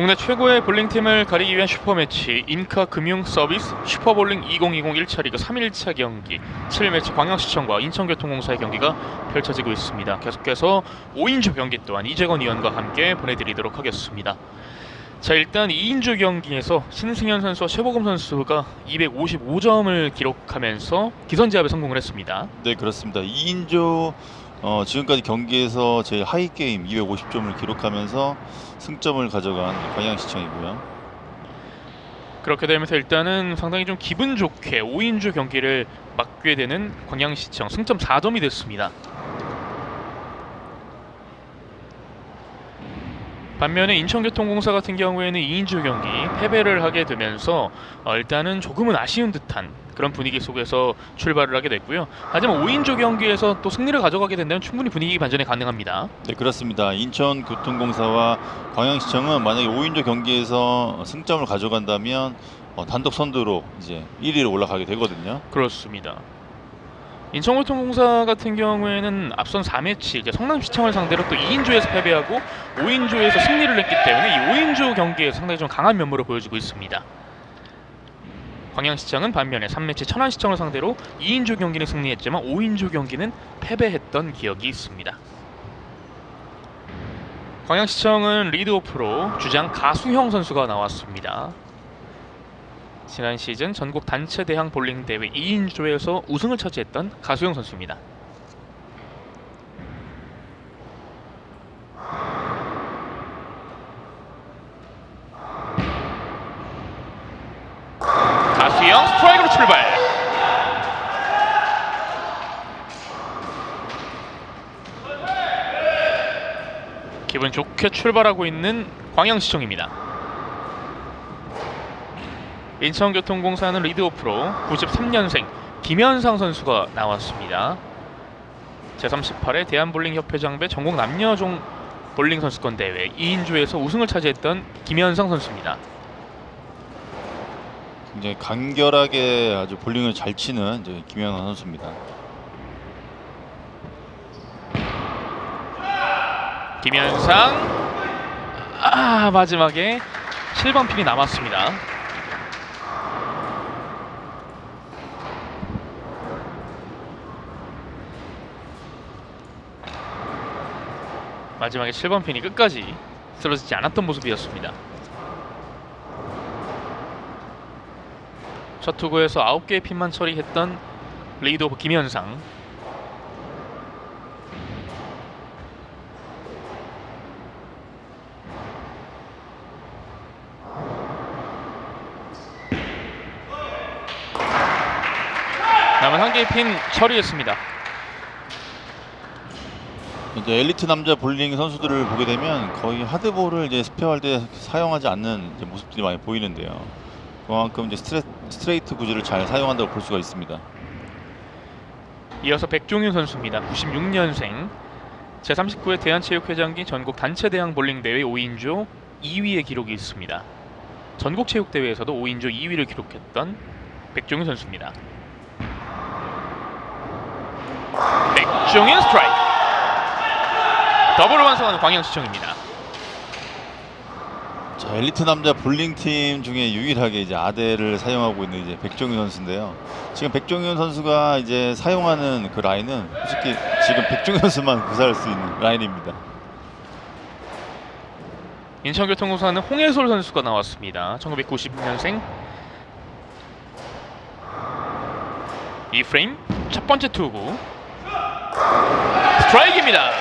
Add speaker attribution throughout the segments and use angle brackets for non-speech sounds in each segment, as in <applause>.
Speaker 1: 국내 최고의 볼링팀을 가리기 위한 슈퍼매치 인카 금융 서비스 슈퍼볼링 2020 1차 리그 3일차 경기 7매치 광양시청과 인천교통공사의 경기가 펼쳐지고 있습니다. 계속해서 5인조 경기 또한 이재건 위원과 함께 보내드리도록 하겠습니다. 자 일단 2인조 경기에서 신승현 선수와 최보검 선수가 255점을 기록하면서 기선제압에 성공을 했습니다.
Speaker 2: 네 그렇습니다. 2인조 어, 지금까지 경기에서 제일 하이 게임 250점을 기록하면서 승점을 가져간 광양시청이고요.
Speaker 1: 그렇게 되면서 일단은 상당히 좀 기분 좋게 5인조 경기를 맡게 되는 광양시청 승점 4점이 됐습니다. 반면에 인천교통공사 같은 경우에는 2인조 경기 패배를 하게 되면서 어, 일단은 조금은 아쉬운 듯한 그런 분위기 속에서 출발을 하게 됐고요. 하지만 5인조 경기에서 또 승리를 가져가게 된다면 충분히 분위기 반전이 가능합니다.
Speaker 2: 네 그렇습니다. 인천교통공사와 광양시청은 만약에 5인조 경기에서 승점을 가져간다면 어, 단독 선두로 이제 1위로 올라가게 되거든요.
Speaker 1: 그렇습니다. 인천교통공사 같은 경우에는 앞선 4매치 이제 성남시청을 상대로 또 2인조에서 패배하고 5인조에서 승리를 했기 때문에 이 5인조 경기에 상당히 좀 강한 면모를 보여주고 있습니다. 광양시청은 반면에 3매치 천안시청을 상대로 2인조 경기는 승리했지만 5인조 경기는 패배했던 기억이 있습니다. 광양시청은 리드오프로 주장 가수형 선수가 나왔습니다. 지난 시즌 전국 단체 대항 볼링 대회 2인조에서 우승을 차지했던 가수영 선수입니다. 가수영 스트라이크로 출발. 기분 좋게 출발하고 있는 광양시청입니다. 인천교통공사는 리드오프로 93년생 김현상 선수가 나왔습니다. 제38회 대한볼링협회 장배 전국 남녀종 볼링 선수권 대회 2인조에서 우승을 차지했던 김현상 선수입니다.
Speaker 2: 굉장히 간결하게 아주 볼링을 잘 치는 이제 김현환 선수입니다.
Speaker 1: 김현상 아 마지막에 7번 핀이 남았습니다. 마지막에 7번 핀이 끝까지 쓰러지지 않았던 모습이었습니다. 첫 투구에서 9개의 핀만 처리했던 리드 오브 김현상 남은 한 개의 핀 처리했습니다.
Speaker 2: 이제 엘리트 남자 볼링 선수들을 보게 되면 거의 하드볼을 이제 스페어할 때 사용하지 않는 모습들이 많이 보이는데요. 그만큼 이제 스트레, 스트레이트 구질을 잘 사용한다고 볼 수가 있습니다.
Speaker 1: 이어서 백종윤 선수입니다. 96년생 제39회 대한체육회장기 전국 단체 대항 볼링 대회 5인조 2위의 기록이 있습니다. 전국 체육 대회에서도 5인조 2위를 기록했던 백종윤 선수입니다. 백종윤 스트라이크. 더블을 완성하는 광양시청입니다.
Speaker 2: 자, 엘리트 남자 볼링 팀 중에 유일하게 이제 아대를 사용하고 있는 이제 백종윤 선수인데요. 지금 백종윤 선수가 이제 사용하는 그 라인은 솔직히 지금 백종윤 선수만 <laughs> 구사할 수 있는 라인입니다.
Speaker 1: 인천교통공사는 홍해솔 선수가 나왔습니다. 1996년생 이 프레임 첫 번째 투구 스트라이크입니다.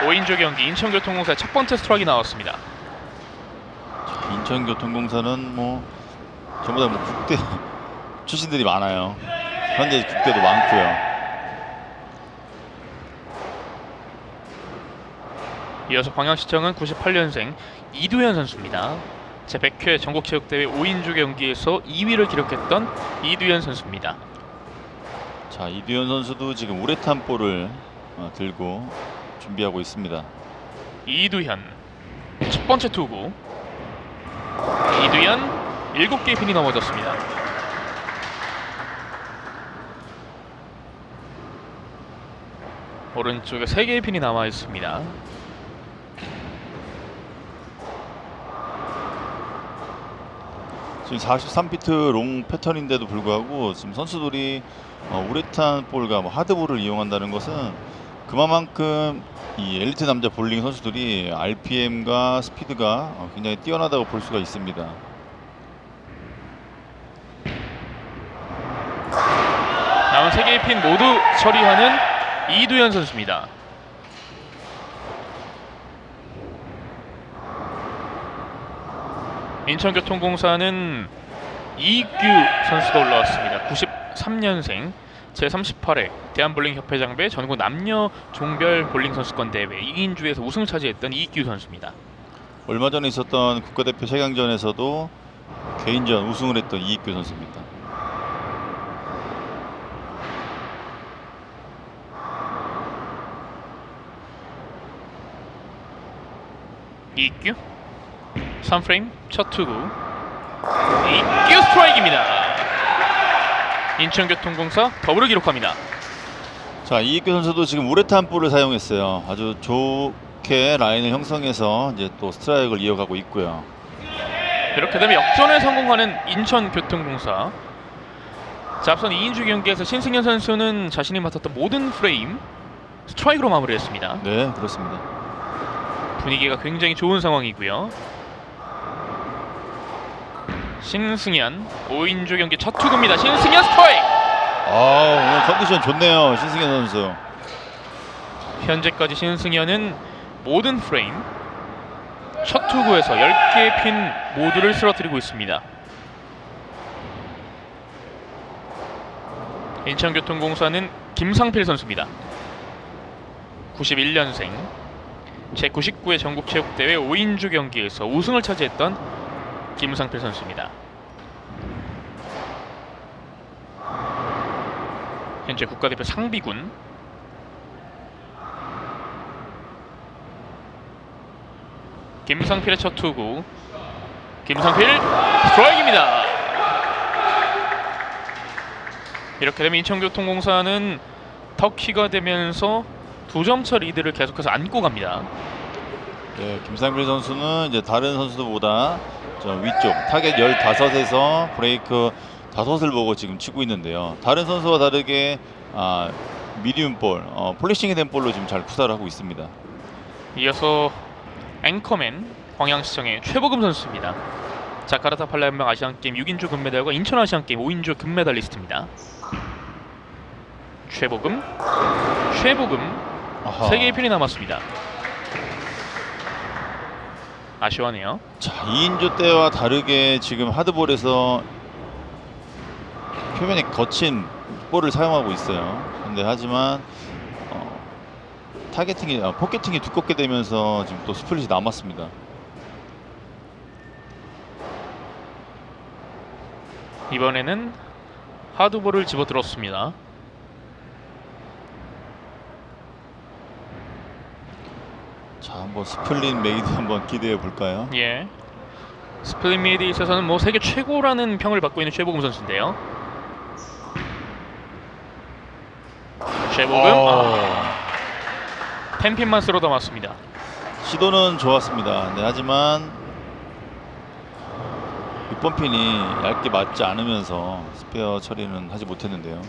Speaker 1: 5인조 경기 인천교통공사 첫 번째 스트라이크 나왔습니다.
Speaker 2: 인천교통공사는 뭐 전부 다뭐 국대 <laughs> 출신들이 많아요. 현재 국대도 많고요.
Speaker 1: 이어서 광양시청은 98년생 이두현 선수입니다. 제 100회 전국체육대회 5인조 경기에서 2위를 기록했던 이두현 선수입니다.
Speaker 2: 자 이두현 선수도 지금 우레탄 볼을 어, 들고 준비하고 있습니다.
Speaker 1: 이두현 첫 번째 투구 이두현 7개의 핀이 넘어졌습니다 오른쪽에 세 개의 핀이 남아 있습니다.
Speaker 2: 지금 43피트 롱 패턴인데도 불구하고 지금 선수들이 어, 우레탄 볼과 뭐 하드볼을 이용한다는 것은 그만큼 이 엘리트 남자 볼링 선수들이 RPM과 스피드가 어, 굉장히 뛰어나다고 볼 수가 있습니다.
Speaker 1: 남은 세 개의 핀 모두 처리하는 이두현 선수입니다. 인천교통공사는 이규 선수가 올라왔습니다. 93년생 제38회 대한볼링협회 장배 전국 남녀 종별 볼링 선수권 대회 2인주에서 우승을 차지했던 이규 선수입니다.
Speaker 2: 얼마 전에 있었던 국가대표 최강전에서도 개인전 우승을 했던 이익규 선수입니다.
Speaker 1: 이규 3프레임 첫 투구 이규 스트라이크입니다. 인천교통공사 더블을 기록합니다.
Speaker 2: 자 이익규 선수도 지금 우레탄 볼을 사용했어요. 아주 좋게 라인을 형성해서 이제 또 스트라이크를 이어가고 있고요.
Speaker 1: 이렇게 되면 역전에 성공하는 인천교통공사. 자, 앞선 2인주 경기에서 신승현 선수는 자신이 맡았던 모든 프레임 스트라이크로 마무리했습니다.
Speaker 2: 네 그렇습니다.
Speaker 1: 분위기가 굉장히 좋은 상황이고요. 신승현 5인주 경기 첫 투구입니다. 신승현 스트라이크.
Speaker 2: 아 오늘 컨디션 좋네요 신승현 선수.
Speaker 1: 현재까지 신승현은 모든 프레임 첫 투구에서 10개의 핀 모두를 쓰러뜨리고 있습니다. 인천교통공사는 김상필 선수입니다. 91년생 제99회 전국체육대회 5인주 경기에서 우승을 차지했던 김상필 선수입니다. 현재 국가대표 상비군. 김상필의 첫 투구. 김상필 스트라이크입니다. 이렇게 되면 인천교통공사는 터키가 되면서 두 점 차 리드를 계속해서 안고 갑니다.
Speaker 2: 네, 김상필 선수는 이제 다른 선수들보다 저 위쪽 타겟 15에서 브레이크 5을 보고 지금 치고 있는데요. 다른 선수와 다르게 아, 미디움 볼, 어, 폴리싱이 된 볼로 지금 잘 구사를 하고 있습니다.
Speaker 1: 이어서 앵커맨 광양시청의 최보금 선수입니다 자카르타 팔레르모 아시안게임 6인조 금메달과 인천 아시안게임 5인조 금메달리스트입니다 최보금 최보금
Speaker 2: 아하.
Speaker 1: 세 개의 핀이 남았습니다. 아쉬워하네요.
Speaker 2: 자, 2인조 때와 다르게 지금 하드볼에서 표면이 거친 볼을 사용하고 있어요. 근데 하지만 어, 타겟팅이 아, 포켓팅이 두껍게 되면서 지금 또 스플릿이 남았습니다.
Speaker 1: 이번에는 하드볼을 집어들었습니다.
Speaker 2: 자, 한번 스플릿 메이드 한번 기대해 볼까요?
Speaker 1: 예. 스플릿 미드에 있어서는 뭐 세계 최고라는 평을 받고 있는 최보금 선수인데요. 최보금 아, 텐핀만 쓸어 담았습니다.
Speaker 2: 시도는 좋았습니다. 네, 하지만 6번 핀이 얇게 맞지 않으면서 스페어 처리는 하지 못했는데요.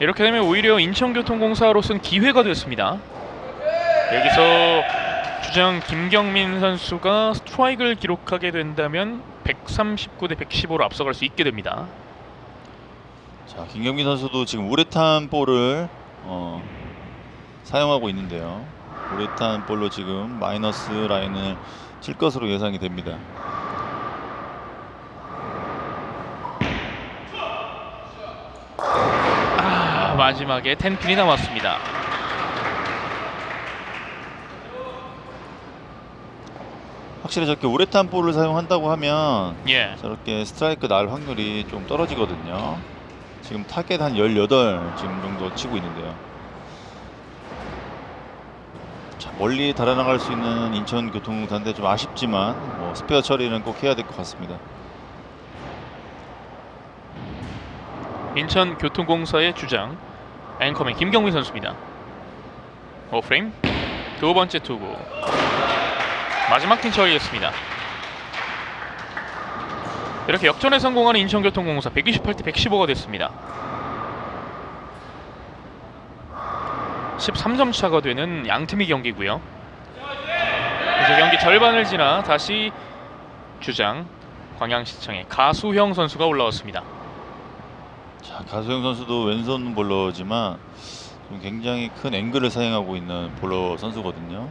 Speaker 1: 이렇게 되면 오히려 인천교통공사로서는 기회가 됐습니다. 여기서 주장 김경민 선수가 스트라이크를 기록하게 된다면 139 대 115로 앞서갈 수 있게 됩니다.
Speaker 2: 자, 김경민 선수도 지금 우레탄 볼을 어, 사용하고 있는데요. 우레탄 볼로 지금 마이너스 라인을 칠 것으로 예상이 됩니다.
Speaker 1: 마지막에 텐핀이 남았습니다.
Speaker 2: 확실히 저렇게 우레탄 볼을 사용한다고 하면
Speaker 1: 예.
Speaker 2: 저렇게 스트라이크 날 확률이 좀 떨어지거든요. 지금 타겟 한 18 지금 정도 치고 있는데요. 자, 멀리 달아나갈 수 있는 인천교통공사인데 좀 아쉽지만 뭐 스페어 처리는 꼭 해야 될 것 같습니다.
Speaker 1: 인천교통공사의 주장 앵커맨 김경민 선수입니다. 오프레임 두 번째 투구 마지막 핀 처리였습니다. 이렇게 역전에 성공하는 인천교통공사 128대 115가 됐습니다. 13점 차가 되는 양팀의 경기고요. 이제 경기 절반을 지나 다시 주장 광양시청의 가수형 선수가 올라왔습니다.
Speaker 2: 자, 가수영 선수도 왼손 볼러지만 좀 굉장히 큰 앵글을 사용하고 있는 볼러 선수거든요.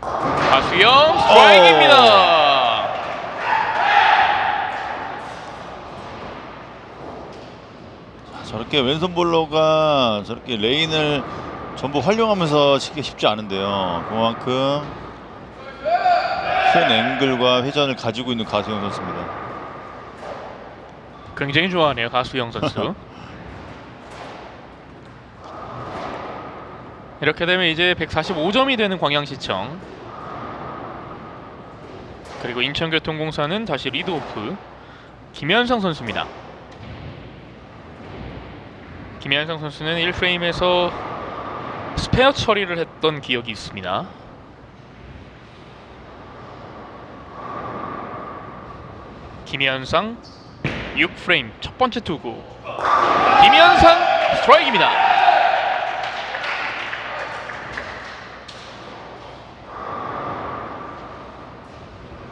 Speaker 1: 가수형 스트라이크입니다.
Speaker 2: 자, 저렇게 왼손 볼러가 저렇게 레인을 전부 활용하면서 치기 쉽지 않은데요. 그만큼 큰 앵글과 회전을 가지고 있는 가수영 선수입니다.
Speaker 1: 굉장히 좋아하네요 가수형 <laughs> 선수. 이렇게 되면 이제 145점이 되는 광양시청 그리고 인천교통공사는 다시 리드오프 김현성 선수입니다. 김현성 선수는 1프레임에서 스페어 처리를 했던 기억이 있습니다. 김현상 6프레임 첫 번째 투구 김현상 스트라이크입니다.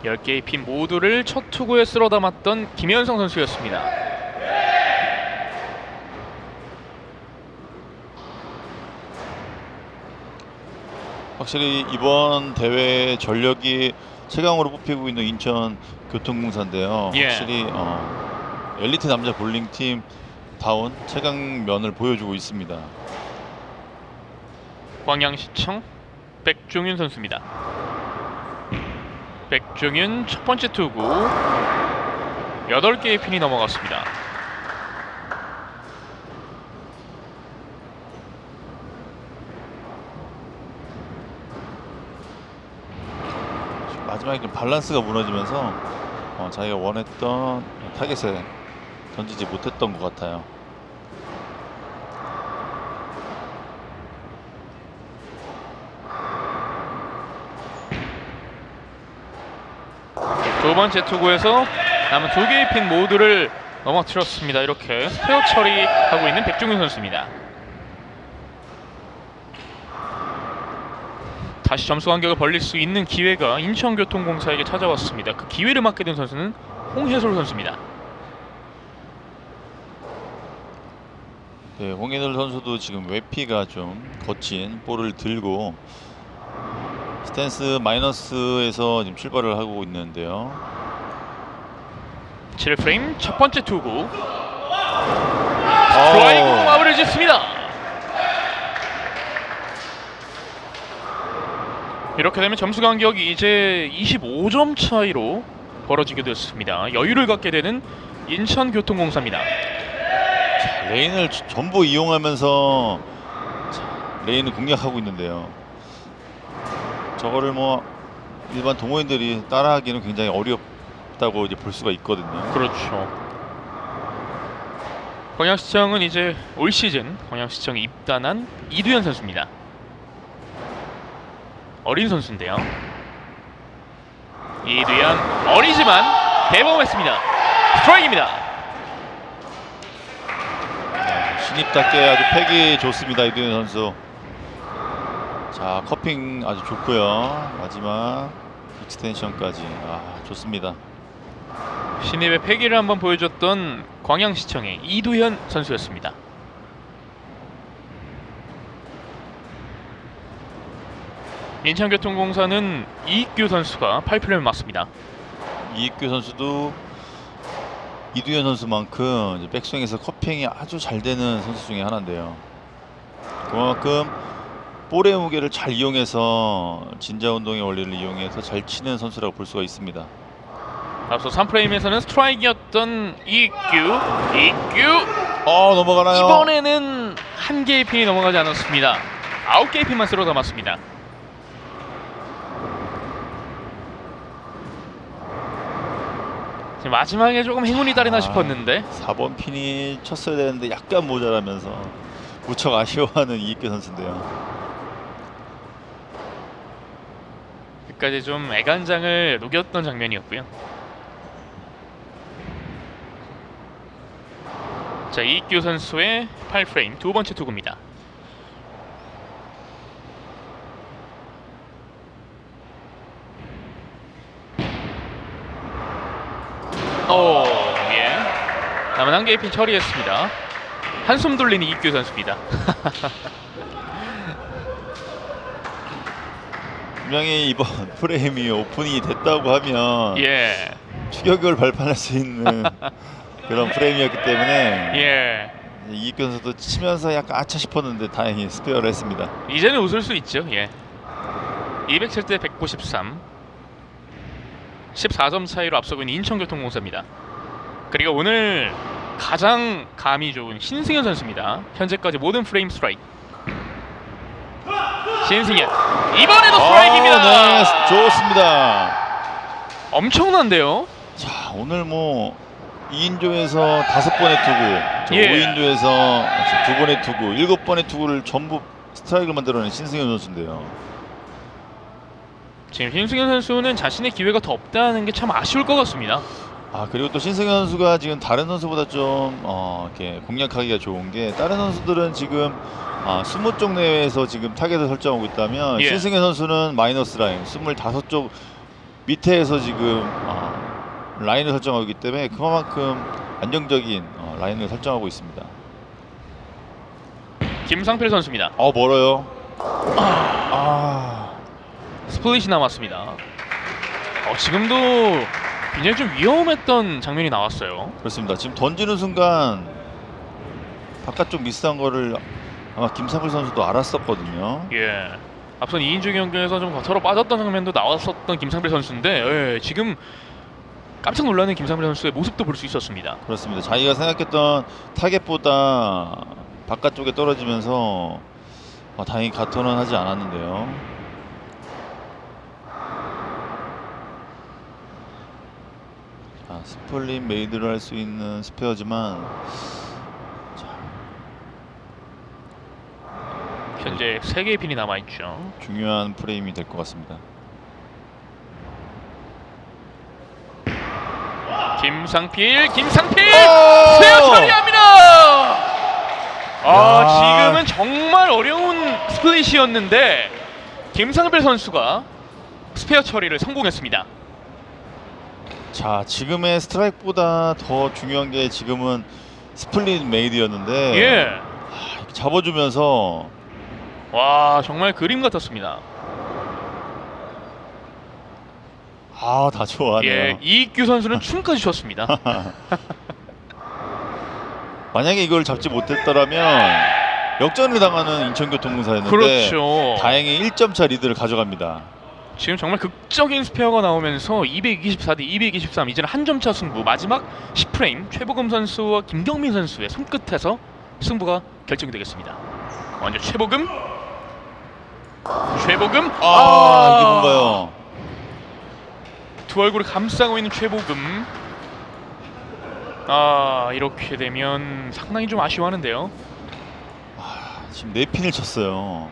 Speaker 1: 열 개의 핀 모두를 첫 투구에 쓸어 담았던 김현성 선수였습니다.
Speaker 2: 확실히 이번 대회 전력이 최강으로 뽑히고 있는 인천 교통공사인데요.
Speaker 1: 예.
Speaker 2: 확실히 어, 엘리트 남자 볼링 팀 다운 최강면을 보여주고 있습니다.
Speaker 1: 광양시청 백종윤 선수입니다. 백종윤 첫 번째 투구 8개의 핀이 넘어갔습니다.
Speaker 2: 마지막에 좀 밸런스가 무너지면서 어, 자기가 원했던 타겟에 던지지 못했던 것 같아요.
Speaker 1: 두 번째 투구에서 남은 두 개의 핀 모두를 넘어뜨렸습니다. 이렇게 스페어 처리하고 있는 백종윤 선수입니다. 다시 점수 간격을 벌릴 수 있는 기회가 인천교통공사에게 찾아왔습니다. 그 기회를 맞게 된 선수는 홍혜솔 선수입니다.
Speaker 2: 네, 홍인을 선수도 지금 외피가 좀 거친 볼을 들고 스탠스 마이너스에서 지금 출발을 하고 있는데요.
Speaker 1: 7프레임 첫 번째 투구 스트라이크로 마무리를 짓습니다. 이렇게 되면 점수 간격이 이제 25점 차이로 벌어지게 됐습니다. 여유를 갖게 되는 인천교통공사입니다.
Speaker 2: 자, 레인을 저- 전부 이용하면서 자, 레인을 공략하고 있는데요. 저거를 뭐 일반 동호인들이 따라하기는 굉장히 어렵다고 이제 볼 수가 있거든요.
Speaker 1: 그렇죠. 광양시청은 이제 올 시즌 광양시청에 입단한 이두현 선수입니다. 어린 선수인데요. 이두현 어리지만 대범했습니다. 스트라이크입니다.
Speaker 2: 신입답게 아주 팩이 좋습니다 이두현 선수. 자 커핑 아주 좋고요. 마지막 익스텐션까지 아 좋습니다.
Speaker 1: 신입의 패기를 한번 보여줬던 광양시청의 이두현 선수였습니다. 인천교통공사는 이익규 선수가 8필을 맞습니다.
Speaker 2: 이익규 선수도 이두현 선수만큼 백스윙에서 커핑이 아주 잘 되는 선수 중에 하나인데요. 그만큼 볼의 무게를 잘 이용해서 진자 운동의 원리를 이용해서 잘 치는 선수라고 볼 수가 있습니다.
Speaker 1: 앞서 3프레임에서는 스트라이크였던 이익규 이익규
Speaker 2: 어 넘어가나요?
Speaker 1: 이번에는 한 개의 핀이 넘어가지 않았습니다. 아홉 개의 핀만 쓸어 담았습니다. 지금 마지막에 조금 행운이 따르나
Speaker 2: 아.
Speaker 1: 싶었는데
Speaker 2: 4번 핀이 쳤어야 되는데 약간 모자라면서 무척 아쉬워하는 이익규 선수인데요.
Speaker 1: 끝까지 좀 애간장을 녹였던 장면이었고요. 자 이익규 선수의 8프레임 두 번째 투구입니다. 오, 예. 개의 핀 처리했습니다. 한숨 돌리는 이익규 선수입니다. <laughs>
Speaker 2: 분명히 이번 프레임이 오픈이 됐다고 하면
Speaker 1: 예,
Speaker 2: 추격을 발판할 수 있는 <laughs> 그런 프레임이었기 때문에
Speaker 1: 예.
Speaker 2: 이익규 선수도 치면서 약간 아차 싶었는데 다행히 스페어를 했습니다.
Speaker 1: 이제는 웃을 수 있죠. 예. 207대 193. 14점 차이로 앞서고 있는 인천교통공사입니다. 그리고 오늘 가장 감이 좋은 신승현 선수입니다. 현재까지 모든 프레임 스트라이크. 신승현 이번에도 스트라이크입니다.
Speaker 2: 아, 네, 좋습니다.
Speaker 1: 엄청난데요.
Speaker 2: 자 오늘 뭐 2인조에서 다섯 번의 투구, 저
Speaker 1: 예.
Speaker 2: 5인조에서 두 번의 투구, 일곱 번의 투구를 전부 스트라이크를 만들어낸 신승현 선수인데요.
Speaker 1: 지금 신승현 선수는 자신의 기회가 더 없다는 게 참 아쉬울 것 같습니다.
Speaker 2: 아 그리고 또 신승현 선수가 지금 다른 선수보다 좀 어, 이렇게 공략하기가 좋은 게 다른 선수들은 지금 아, 20쪽 내외에서 지금 타겟을 설정하고 있다면
Speaker 1: 예.
Speaker 2: 신승현 선수는 마이너스 라인 25쪽 밑에서 지금 아, 라인을 설정하고 있기 때문에 그만큼 안정적인 어, 라인을 설정하고 있습니다.
Speaker 1: 김상필 선수입니다.
Speaker 2: 어 멀어요. 아,
Speaker 1: 스플릿이 남았습니다. 어, 지금도 굉장히 좀 위험했던 장면이 나왔어요.
Speaker 2: 그렇습니다. 지금 던지는 순간 바깥쪽 미스한 거를 아마 김상필 선수도 알았었거든요.
Speaker 1: 예. 앞선 2인조 경기에서 좀 거쳐로 빠졌던 장면도 나왔었던 김상필 선수인데 예, 지금 깜짝 놀라는 김상필 선수의 모습도 볼 수 있었습니다.
Speaker 2: 그렇습니다. 자기가 생각했던 타겟보다 바깥쪽에 떨어지면서 어, 다행히 가터는 하지 않았는데요. 자, 스플릿 메이드를 할 수 있는 스페어지만 자,
Speaker 1: 현재 3개의 핀이 남아있죠.
Speaker 2: 중요한 프레임이 될 것 같습니다.
Speaker 1: 김상필, 김상필!
Speaker 2: 오!
Speaker 1: 스페어 처리합니다! 아,
Speaker 2: 야.
Speaker 1: 지금은 정말 어려운 스플릿이었는데 김상필 선수가 스페어 처리를 성공했습니다.
Speaker 2: 자, 지금의 스트라이크보다 더 중요한 게 지금은 스플릿 메이드였는데
Speaker 1: 예.
Speaker 2: 잡아주면서
Speaker 1: 와, 정말 그림 같았습니다.
Speaker 2: 아, 다 좋아하네요.
Speaker 1: 예, 이익규 선수는 춤까지 췄습니다. <laughs>
Speaker 2: 만약에 이걸 잡지 못했더라면 역전을 당하는 인천교통공사였는데
Speaker 1: 그렇죠.
Speaker 2: 다행히 1점 차 리드를 가져갑니다.
Speaker 1: 지금 정말 극적인 스페어가 나오면서 224 대 223 이제는 한 점차 승부 마지막 10프레임 최보금 선수와 김경민 선수의 손끝에서 승부가 결정되겠습니다. 먼저 최보금 최보금
Speaker 2: 아, 이게 뭔가요?
Speaker 1: 두 얼굴을 감싸고 있는 최보금 아 이렇게 되면 상당히 좀 아쉬워하는데요.
Speaker 2: 아, 지금 네 핀을 쳤어요.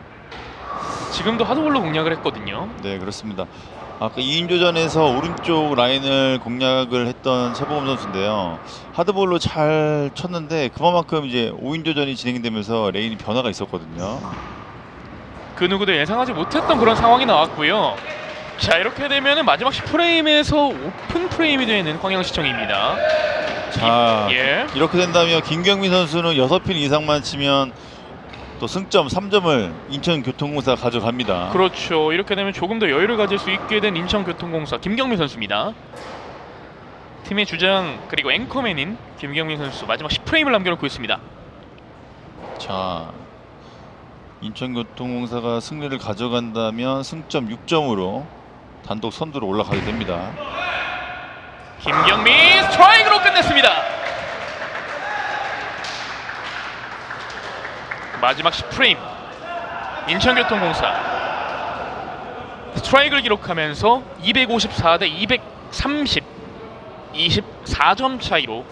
Speaker 1: 지금도 하드볼로 공략을 했거든요.
Speaker 2: 네, 그렇습니다. 아까 2인조전에서 오른쪽 라인을 공략을 했던 최보검 선수인데요. 하드볼로 잘 쳤는데 그만큼 이제 5인조전이 진행되면서 레인이 변화가 있었거든요.
Speaker 1: 그 누구도 예상하지 못했던 그런 상황이 나왔고요. 자 이렇게 되면은 마지막 10프레임에서 오픈 프레임이 되는 광양시청입니다.
Speaker 2: 자,
Speaker 1: 예.
Speaker 2: 이렇게 된다면 김경민 선수는 6핀 이상만 치면 또 승점 3점을 인천교통공사가 가져갑니다.
Speaker 1: 그렇죠. 이렇게 되면 조금 더 여유를 가질 수 있게 된 인천교통공사 김경민 선수입니다. 팀의 주장 그리고 앵커맨인 김경민 선수 마지막 10프레임을 남겨놓고 있습니다.
Speaker 2: 자, 인천교통공사가 승리를 가져간다면 승점 6점으로 단독 선두로 올라가게 됩니다.
Speaker 1: 김경민 스트라이크로 끝냈습니다. 마지막 10프레임 인천교통공사 스트라이크를 기록하면서 254 대 230 24점 차이로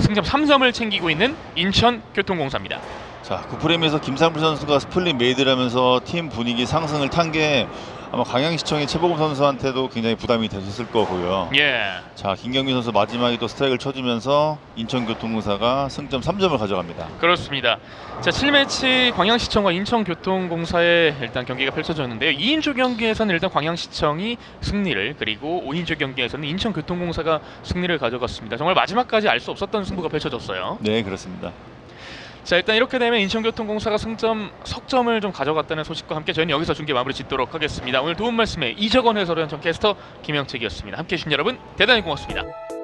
Speaker 1: 승점 3점을 챙기고 있는 인천교통공사입니다.
Speaker 2: 자, 9프레임에서 김상필 선수가 스플릿 메이드를 하면서 팀 분위기 상승을 탄 게 아마 광양시청의 최보금 선수한테도 굉장히 부담이 되셨을 거고요.
Speaker 1: 예.
Speaker 2: 자, 김경민 선수 마지막에 또 스트라이크를 쳐주면서 인천교통공사가 승점 3점을 가져갑니다.
Speaker 1: 그렇습니다. 자, 7매치 광양시청과 인천교통공사의 일단 경기가 펼쳐졌는데요. 2인조 경기에서는 일단 광양시청이 승리를 그리고 5인조 경기에서는 인천교통공사가 승리를 가져갔습니다. 정말 마지막까지 알 수 없었던 승부가 펼쳐졌어요.
Speaker 2: 네, 그렇습니다.
Speaker 1: 자, 일단 이렇게 되면 인천교통공사가 승점 석점을 좀 가져갔다는 소식과 함께 저희는 여기서 중계 마무리 짓도록 하겠습니다. 오늘 도움 말씀에 이적원 해설위원 전 캐스터 김영책이었습니다. 함께 해 주신 여러분 대단히 고맙습니다.